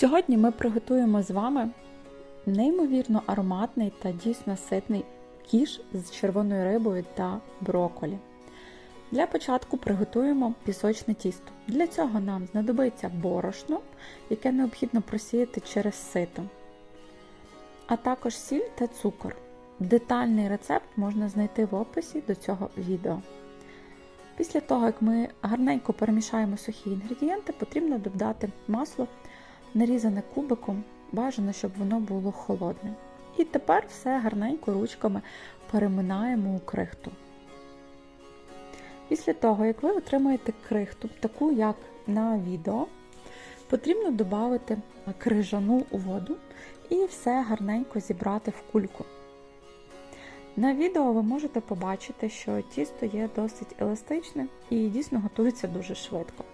Сьогодні ми приготуємо з вами неймовірно ароматний та дійсно ситний кіш з червоною рибою та брокколі. Для початку приготуємо пісочне тісто. Для цього нам знадобиться борошно, яке необхідно просіяти через сито, а також сіль та цукор. Детальний рецепт можна знайти в описі до цього відео. Після того, як ми гарненько перемішаємо сухі інгредієнти, потрібно додати масло, нарізане кубиком, бажано, щоб воно було холодним. І тепер все гарненько ручками переминаємо у крихту. Після того, як ви отримаєте крихту, таку як на відео, потрібно додати крижану воду і все гарненько зібрати в кульку. На відео ви можете побачити, що тісто є досить еластичне і дійсно готується дуже швидко.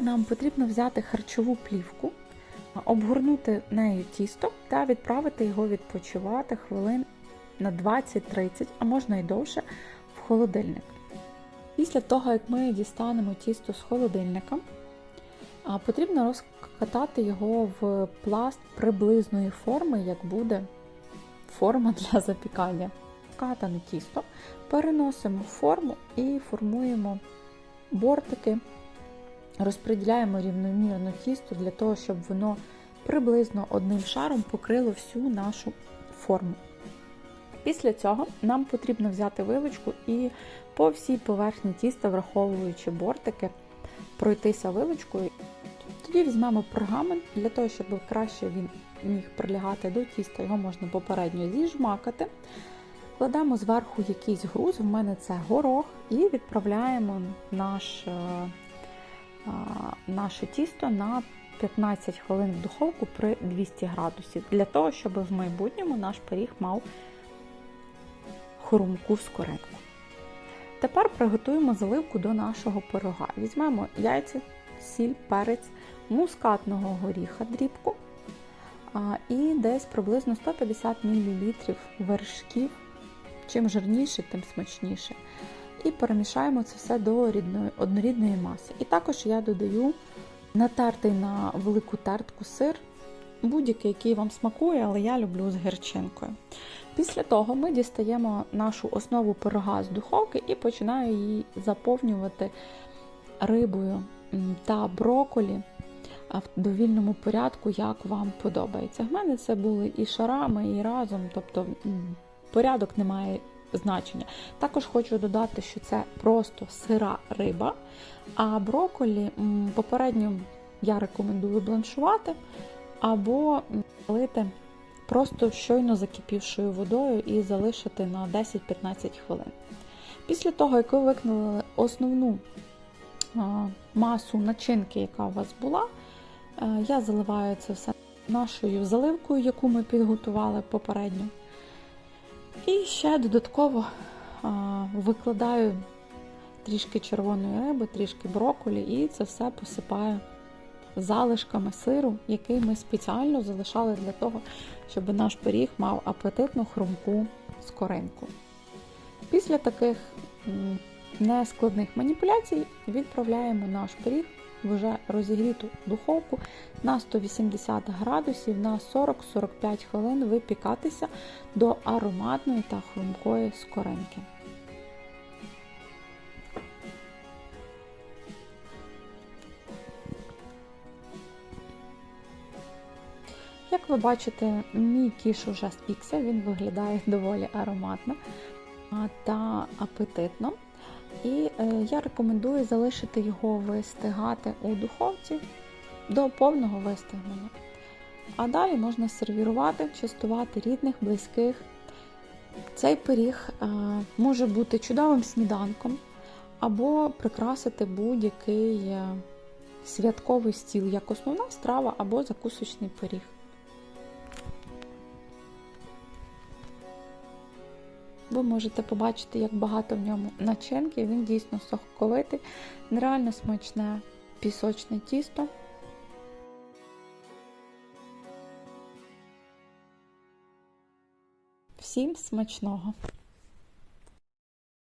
Нам потрібно взяти харчову плівку, обгорнути нею тісто та відправити його відпочивати хвилин на 20-30, а можна й довше, в холодильник. Після того, як ми дістанемо тісто з холодильника, потрібно розкатати його в пласт приблизної форми, як буде форма для запікання. Скатане тісто переносимо форму і формуємо бортики, розподіляємо рівномірно тісто для того, щоб воно приблизно одним шаром покрило всю нашу форму. Після цього нам потрібно взяти вилочку і по всій поверхні тіста, враховуючи бортики, пройтися вилочкою. Тоді візьмемо пергамент для того, щоб краще він міг прилягати до тіста, його можна попередньо зіжмакати. Кладемо зверху якийсь груз, в мене це горох, і відправляємо наш, наше тісто на 15 хвилин в духовку при 200 градусів, для того, щоб в майбутньому наш пиріг мав хрумку скоринку. Тепер приготуємо заливку до нашого пирога. Візьмемо яйця, сіль, перець, мускатного горіха дрібку і десь приблизно 150 мл вершків. Чим жирніше, тим смачніше. І перемішаємо це все до однорідної маси. І також я додаю натертий на велику тертку сир, будь-який, який вам смакує, але я люблю з гірчинкою. Після того ми дістаємо нашу основу пирога з духовки і починаю її заповнювати рибою та броколі в довільному порядку, як вам подобається. В мене це були і шарами, і разом, тобто порядок не має значення. Також хочу додати, що це просто сира риба, а броколі попередньо я рекомендую бланшувати або залити просто щойно закипівшою водою і залишити на 10-15 хвилин. Після того, як ви викинули основну масу начинки, яка у вас була, я заливаю це все нашою заливкою, яку ми підготували попередньо. І ще додатково викладаю трішки червоної риби, трішки брокколі, і це все посипаю залишками сиру, який ми спеціально залишали для того, щоб наш пиріг мав апетитну хрумку скоринку. Після таких нескладних маніпуляцій відправляємо наш пиріг вже розігріту духовку на 180 градусів на 40-45 хвилин випікатися до ароматної та хрумкої скоринки. Як ви бачите, мій кіш уже спікся, він виглядає доволі ароматно та апетитно. І е, я рекомендую залишити його вистигати у духовці до повного вистигнення. А далі можна сервірувати, частувати рідних, близьких. Цей пиріг е, може бути чудовим сніданком, або прикрасити будь-який е, святковий стіл, як основна страва або закусочний пиріг. Ви можете побачити, як багато в ньому начинки, він дійсно соковитий, нереально смачне пісочне тісто. Всім смачного!